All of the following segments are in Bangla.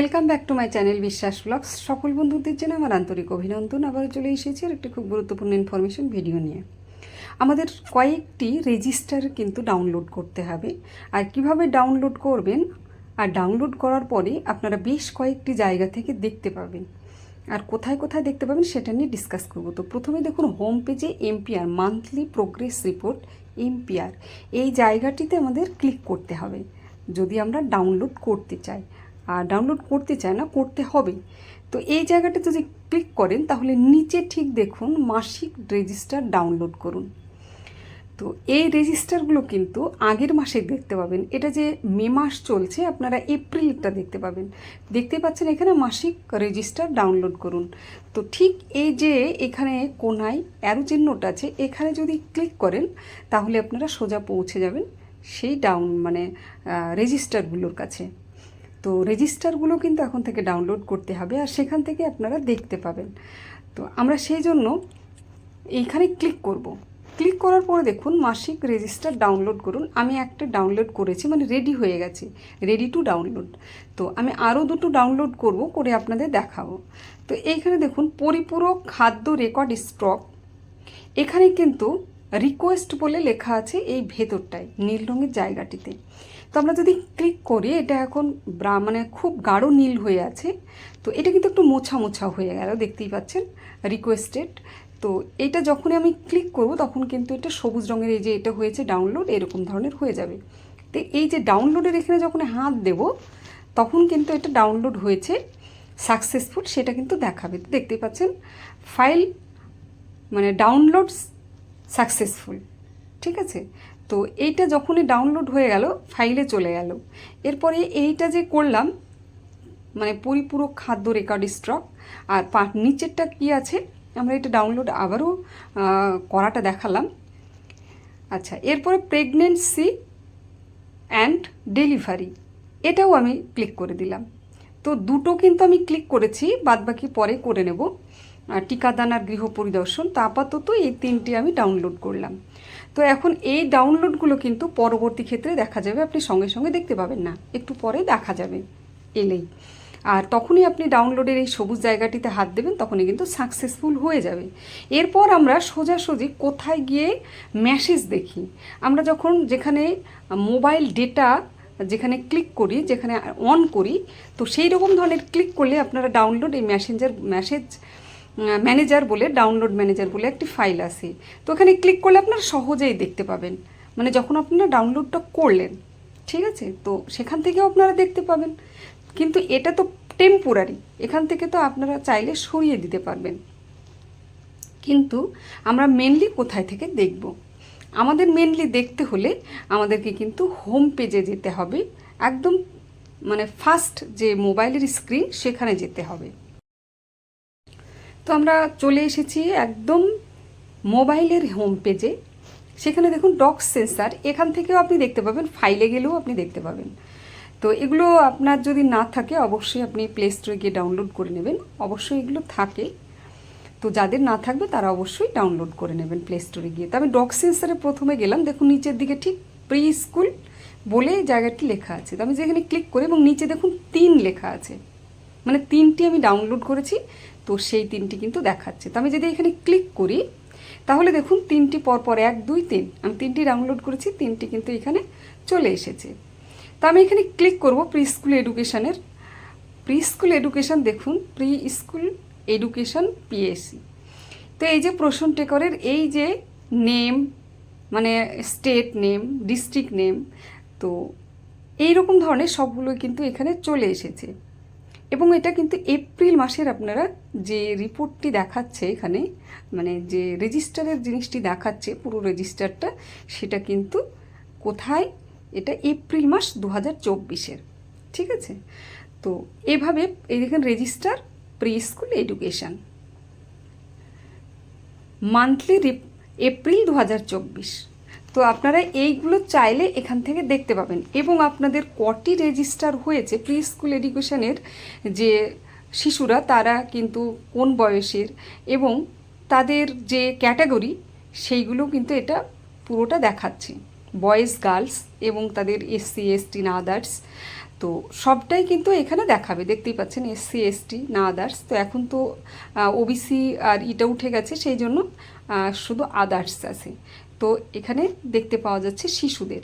Welcome back to my channel Biswas blogs সকল বন্ধুদের জন্য আমার আন্তরিক অভিনন্দন। আবার চলে এসেছি আর একটি খুব গুরুত্বপূর্ণ ইনফরমেশন ভিডিও নিয়ে। আমাদের কয়েকটি রেজিস্টার কিন্তু ডাউনলোড করতে হবে। আর কীভাবে ডাউনলোড করবেন আর ডাউনলোড করার পরে আপনারা বেশ কয়েকটি জায়গা থেকে দেখতে পাবেন। আর কোথায় কোথায় দেখতে পাবেন সেটা নিয়ে ডিসকাস করব। তো প্রথমে দেখুন হোম পেজে MPR monthly progress report MPR এই জায়গাটিতে আমাদের ক্লিক করতে হবে। যদি আমরা ডাউনলোড করতে চাই। আর ডাউনলোড করতে চায় না, করতে হবে তো এই জায়গাটা যদি ক্লিক করেন, তাহলে নিচে ঠিক দেখুন, মাসিক রেজিস্টার ডাউনলোড করুন। তো এই রেজিস্টারগুলো কিন্তু আগের মাসে দেখতে পাবেন। এটা যে মে মাস চলছে, আপনারা এপ্রিলটা দেখতে পাবেন। দেখতে পাচ্ছেন এখানে মাসিক রেজিস্টার ডাউনলোড করুন। তো ঠিক এই যে এখানে কোনায় অ্যারো চিহ্নটা আছে, এখানে যদি ক্লিক করেন, তাহলে আপনারা সোজা পৌঁছে যাবেন সেই ডাউন মানে রেজিস্টারগুলোর কাছে। তো রেজিস্টারগুলো কিন্তু এখন থেকে ডাউনলোড করতে হবে আর সেখান থেকে আপনারা দেখতে পাবেন। তো আমরা সেই জন্য এইখানে ক্লিক করব। ক্লিক করার পরে দেখুন, মাসিক রেজিস্টার ডাউনলোড করুন। আমি একটা ডাউনলোড করেছি মানে রেডি হয়ে গেছে রেডি টু ডাউনলোড তো আমি আরও দুটো ডাউনলোড করব, করে আপনাদের দেখাবো। তো এইখানে দেখুন, পরিপূরক খাদ্য রেকর্ড স্টক এখানে কিন্তু রিকোয়েস্ট বলে লেখা আছে এই ভেতরটায়, নীল রঙের জায়গাটিতে। তো আমরা যদি ক্লিক করি, এটা এখন ব্রা মানে খুব গাঢ় নীল হয়ে আছে। তো এটা কিন্তু একটু মোছা মোছা হয়ে গেল, দেখতেই পাচ্ছেন রিকোয়েস্টেড তো এটা যখনই আমি ক্লিক করব, তখন কিন্তু এটা সবুজ রঙের এই যে এটা হয়েছে ডাউনলোড এরকম ধরনের হয়ে যাবে। তো এই যে ডাউনলোডের এখানে যখন হাত দেব, তখন কিন্তু এটা ডাউনলোড হয়েছে সাকসেসফুল সেটা কিন্তু দেখাবে। দেখতেই পাচ্ছেন ফাইল মানে ডাউনলোড সাকসেসফুল ঠিক আছে? তো এইটা যখনই ডাউনলোড হয়ে গেল ফাইলে চলে গেল। এরপরে এইটা যে করলাম মানে পরিপূরক খাদ্য রেকর্ড স্ট্রক আর পা, নিচেরটা কি আছে? আমরা এটা ডাউনলোড আবারও করাটা দেখালাম। আচ্ছা এরপরে প্রেগনেন্সি অ্যান্ড ডেলিভারি এটাও আমি ক্লিক করে দিলাম। তো দুটো কিন্তু আমি ক্লিক করেছি, বাদবাকি পরে করে নেব। টিকাদান আর গৃহ পরিদর্শন তা আপাতত এই তিনটি আমি ডাউনলোড করলাম। তো এখন এই ডাউনলোডগুলো কিন্তু পরবর্তী ক্ষেত্রে দেখা যাবে, আপনি সঙ্গে সঙ্গে দেখতে পাবেন না। একটু পরে দেখা যাবে, এলেই। আর তখনই আপনি ডাউনলোডের এই সবুজ জায়গাটিতে হাত দেবেন, তখনই কিন্তু সাকসেসফুল হয়ে যাবে। এরপর আমরা সোজাসুজি কোথায় গিয়ে মেসেজ দেখি। আমরা যখন যেখানে মোবাইল ডেটা যেখানে ক্লিক করি, যেখানে অন করি, তো সেই রকম ধরনের ক্লিক করলে আপনারা ডাউনলোড এই মেসেঞ্জার মেসেজ ম্যানেজার বলে ডাউনলোড ম্যানেজার বলে একটি ফাইল আছে। তো ওখানে ক্লিক করলে আপনারা সহজেই দেখতে পাবেন। মানে যখন আপনারা ডাউনলোডটা করলেন, ঠিক আছে? তো সেখান থেকেও আপনারা দেখতে পাবেন। কিন্তু এটা তো টেম্পোরারি এখান থেকে তো আপনারা চাইলে সরিয়ে দিতে পারবেন। কিন্তু আমরা মেনলি কোথায় থেকে দেখব? আমাদের মেনলি দেখতে হলে আমাদেরকে কিন্তু হোম পেজে যেতে হবে। একদম মানে ফার্স্ট যে মোবাইলের স্ক্রিন সেখানে যেতে হবে। তো আমরা চলে এসেছি একদম মোবাইলের হোম পেজে সেখানে দেখুন ডক সেন্সার এখান থেকেও আপনি দেখতে পাবেন ফাইলে গেলেও আপনি দেখতে পাবেন। তো এগুলো আপনার যদি না থাকে, অবশ্যই আপনি প্লে স্টোরে গিয়ে ডাউনলোড করে নেবেন। অবশ্যই এগুলো থাকে। তো যাদের না থাকবে, তারা অবশ্যই ডাউনলোড করে নেবেন প্লে স্টোরে গিয়ে। তো আমি ডক সেন্সারে প্রথমে গেলাম। দেখুন নিচের দিকে ঠিক প্রি স্কুল বলে জায়গাটি লেখা আছে। তো আমি যেখানে ক্লিক করি এবং নিচে দেখুন তিন লেখা আছে। মানে তিনটি আমি ডাউনলোড করেছি। তো সেই তিনটি কিন্তু দেখাচ্ছে। তো আমি যদি এখানে ক্লিক করি, তাহলে দেখুন তিনটি পরপর এক, দুই, তিন। আমি তিনটি ডাউনলোড করেছি, তিনটি কিন্তু এখানে চলে এসেছে। তো আমি এখানে ক্লিক করব প্রি স্কুল এডুকেশনের প্রি স্কুল এডুকেশন দেখুন প্রি স্কুল এডুকেশন পিএসসি তো এই যে প্রশ্ন টেকরের এই যে নেম মানে স্টেট নেম ডিস্ট্রিক্ট নেম তো এই রকম ধরনের সবগুলোই কিন্তু এখানে চলে এসেছে। এবং এটা কিন্তু এপ্রিল মাসের আপনারা যে রিপোর্টটি দেখাচ্ছে এখানে মানে যে রেজিস্টারের জিনিসটি দেখাচ্ছে, পুরো রেজিস্টারটা, সেটা কিন্তু কোথায়? এটা এপ্রিল মাস দু হাজার চব্বিশের, ঠিক আছে? তো এভাবে, এই দেখেন register pre school education. Monthly April দু হাজার চব্বিশ। তো আপনারা এইগুলো চাইলে এখান থেকে দেখতে পাবেন। এবং আপনাদের কটি রেজিস্টার হয়েছে প্রি স্কুল এডুকেশনের যে শিশুরা, তারা কিন্তু কোন বয়সের এবং তাদের যে ক্যাটাগরি, সেইগুলো কিন্তু এটা পুরোটা দেখাচ্ছে। বয়েজ গার্লস এবং তাদের এসসি, এসটি, না আদার্স। তো সবটাই কিন্তু এখানে দেখাবে। দেখতেই পাচ্ছেন এসসি, এসটি, না আদার্স। তো এখন তো ওবিসি আর ইটা উঠে গেছে, সেই জন্য শুধু আদার্স আছে। তো এখানে দেখতে পাওয়া যাচ্ছে শিশুদের।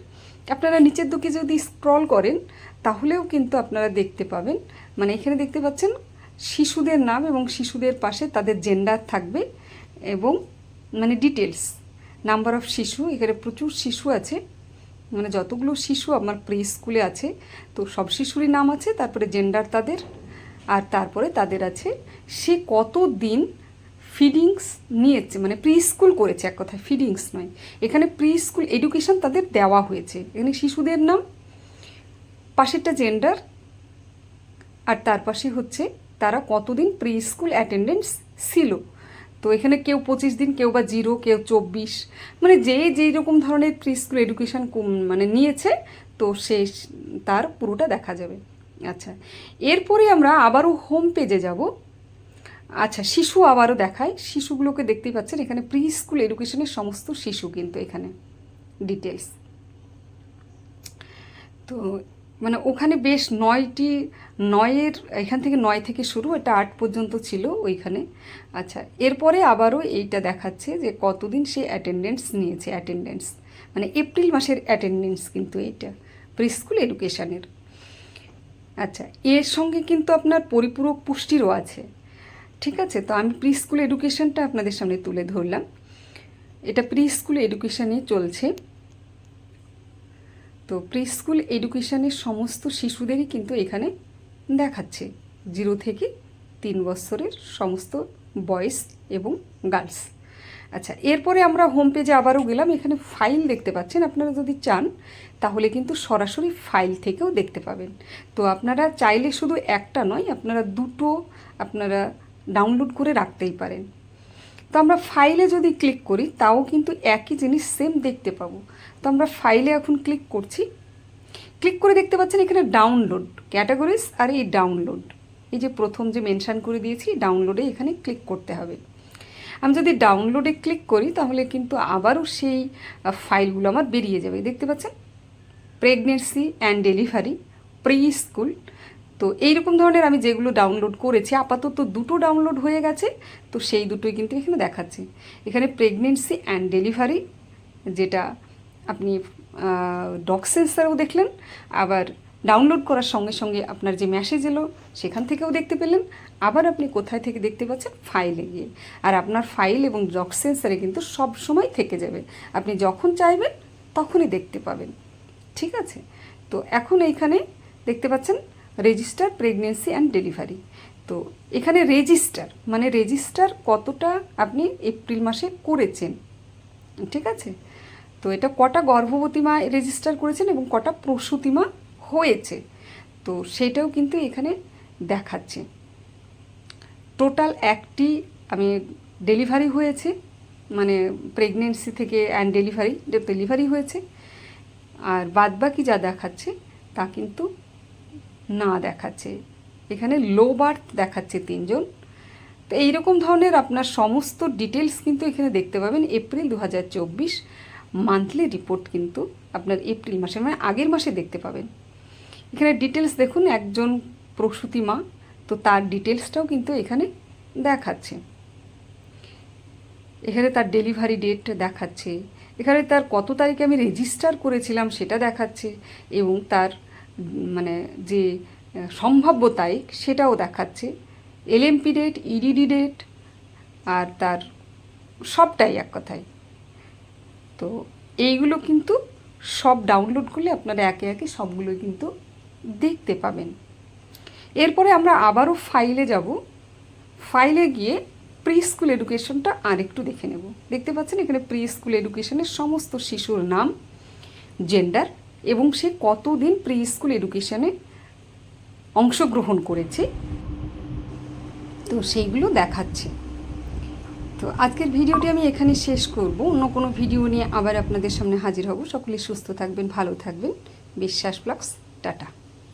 আপনারা নিচের দিকে যদি স্ক্রল করেন, তাহলেও কিন্তু আপনারা দেখতে পাবেন। মানে এখানে দেখতে পাচ্ছেন শিশুদের নাম এবং শিশুদের পাশে তাদের জেন্ডার থাকবে এবং মানে ডিটেলস নাম্বার অফ শিশু, এখানে প্রচুর শিশু আছে। মানে যতগুলো শিশু আমার প্রি স্কুলে আছে, তো সব শিশুরই নাম আছে, তারপরে জেন্ডার তাদের, আর তারপরে তাদের আছে, সে কত দিন ফিডিংস নিয়েছে মানে প্রি স্কুল করেছে এক কথায় ফিডিংস নয়। এখানে প্রি স্কুল এডুকেশন তাদের দেওয়া হয়েছে। এখানে শিশুদের নাম, পাশেরটা জেন্ডার আর তার পাশে হচ্ছে তারা কতদিন প্রি স্কুল অ্যাটেন্ডেন্স ছিল। তো এখানে কেউ পঁচিশ দিন, কেউ বা জিরো, কেউ চব্বিশ। মানে যে যেই রকম ধরনের প্রি স্কুল এডুকেশান মানে নিয়েছে, তো সে তার পুরোটা দেখা যাবে। আচ্ছা এরপরে আমরা আবারও হোম পেজে যাব। আচ্ছা শিশু আবারও দেখায় শিশুগুলোকে দেখতেই পাচ্ছেন, এখানে প্রি স্কুল এডুকেশনের সমস্ত শিশু কিন্তু এখানে। ডিটেলস তো মানে ওখানে বেশ নয়টি, নয়ের, এখান থেকে নয় থেকে শুরু, এটা আট পর্যন্ত ছিল ওইখানে। আচ্ছা এরপরে আবারও এইটা দেখাচ্ছে যে কতদিন সে অ্যাটেন্ডেন্স নিয়েছে অ্যাটেন্ডেন্স মানে এপ্রিল মাসের অ্যাটেন্ডেন্স কিন্তু এইটা প্রি স্কুল এডুকেশানের আচ্ছা এর সঙ্গে কিন্তু আপনার পরিপূরক পুষ্টিরও আছে। ঠিক আছে, তো আমি প্রি স্কুল এডুকেশনটা আপনাদের সামনে তুলে ধরলাম। এটা প্রি স্কুল এডুকেশানে চলছে। তো প্রি স্কুল এডুকেশনের সমস্ত শিশুদেরই কিন্তু এখানে দেখাচ্ছে। জিরো থেকে তিন বছরের সমস্ত বয়েজ এবং গার্লস। আচ্ছা এরপরে আমরা হোম পেজে আবারও গেলাম। এখানে ফাইল দেখতে পাচ্ছেন আপনারা যদি চান, তাহলে কিন্তু সরাসরি ফাইল থেকেও দেখতে পাবেন। তো আপনারা চাইলে শুধু একটা নয়, আপনারা দুটো আপনারা ডাউনলোড করে রাখতেই পারেন। তো আমরা ফাইলে যদি ক্লিক করি, তাও কিন্তু একই জিনিস সেম দেখতে পাবো। তো আমরা ফাইলে এখন ক্লিক করছি। ক্লিক করে দেখতে পাচ্ছেন এখানে ডাউনলোড ক্যাটাগরিজ আর এই ডাউনলোড এই যে প্রথম যে মেনশান করে দিয়েছি ডাউনলোডে এখানে ক্লিক করতে হবে। আমি যদি ডাউনলোডে ক্লিক করি, তাহলে কিন্তু আবারও সেই ফাইলগুলো আমার বেরিয়ে যাবে। দেখতে পাচ্ছেন? Pregnancy and delivery pre school তো এইরকম ধরনের আমি যেগুলো ডাউনলোড করেছি, আপাতত দুটো ডাউনলোড হয়ে গেছে, তো সেই দুটোই কিন্তু এখানে দেখাচ্ছে। এখানে প্রেগনেন্সি অ্যান্ড ডেলিভারি যেটা আপনি ডক সেন্সারও দেখলেন, আবার ডাউনলোড করার সঙ্গে সঙ্গে আপনার যে মেসেজ এলো, সেখান থেকেও দেখতে পেলেন, আবার আপনি কোথায় থেকে দেখতে পাচ্ছেন ফাইলে গিয়ে। আর আপনার ফাইল এবং ডক সেন্সারে কিন্তু সব সময় থেকে যাবে। আপনি যখন চাইবেন, তখনই দেখতে পাবেন। ঠিক আছে? তো এখন এইখানে দেখতে পাচ্ছেন রেজিস্টার প্রেগনেন্সি অ্যান্ড ডেলিভারি তো এখানে রেজিস্টার মানে রেজিস্টার কতটা আপনি এপ্রিল মাসে করেছেন, ঠিক আছে? তো এটা কটা গর্ভবতী মা রেজিস্টার করেছেন এবং কটা প্রসূতি মা হয়েছে, তো সেটাও কিন্তু এখানে দেখাচ্ছে। টোটাল একটি, আমি ডেলিভারি হয়েছে মানে প্রেগনেন্সি থেকে অ্যান্ড ডেলিভারি ডেলিভারি হয়েছে। আর বাদবাকি যা দেখাচ্ছে তা কিন্তু না দেখাচ্ছে। এখানে লো বার্থ দেখাচ্ছে তিনজন। তো এইরকম ধরনের আপনার সমস্ত ডিটেলস কিন্তু এখানে দেখতে পাবেন। এপ্রিল দু হাজার চব্বিশ মান্থলি রিপোর্ট কিন্তু আপনার এপ্রিল মাসে মানে আগের মাসে দেখতে পাবেন। এখানে ডিটেলস দেখুন, একজন প্রসূতি মা, তো তার ডিটেলসটাও কিন্তু এখানে দেখাচ্ছে। এখানে তার ডেলিভারি ডেট দেখাচ্ছে। এখানে তার কত তারিখে আমি রেজিস্টার করেছিলাম সেটা দেখাচ্ছে এবং তার মানে যে আহ, সম্ভাব্য তারিখ সেটাও দেখাচ্ছে। এলএমপি ডেট ইডিডি ডেট আর তার সবটাই এক কথায়। তো এইগুলো কিন্তু সব ডাউনলোড করলে আপনারা একে একে সবগুলো কিন্তু দেখতে পাবেন। এরপরে আমরা আবারও ফাইলে যাব। ফাইলে গিয়ে প্রি স্কুল এডুকেশনটা আরেকটু দেখে নেব। দেখতে পাচ্ছেন এখানে প্রি স্কুল এডুকেশনের সমস্ত শিশুর নাম জেন্ডার এবং সে কতদিন প্রি স্কুল এডুকেশনে অংশগ্রহণ করেছে। তো সেইগুলো দেখাচ্ছে। তো আজকের ভিডিওটি আমি এখানে শেষ করব। অন্য কোনো ভিডিও নিয়ে আবার আপনাদের সামনে হাজির হব। সকলে সুস্থ থাকবেন, ভালো থাকবেন। বিশ্বাস ব্লগস, টাটা।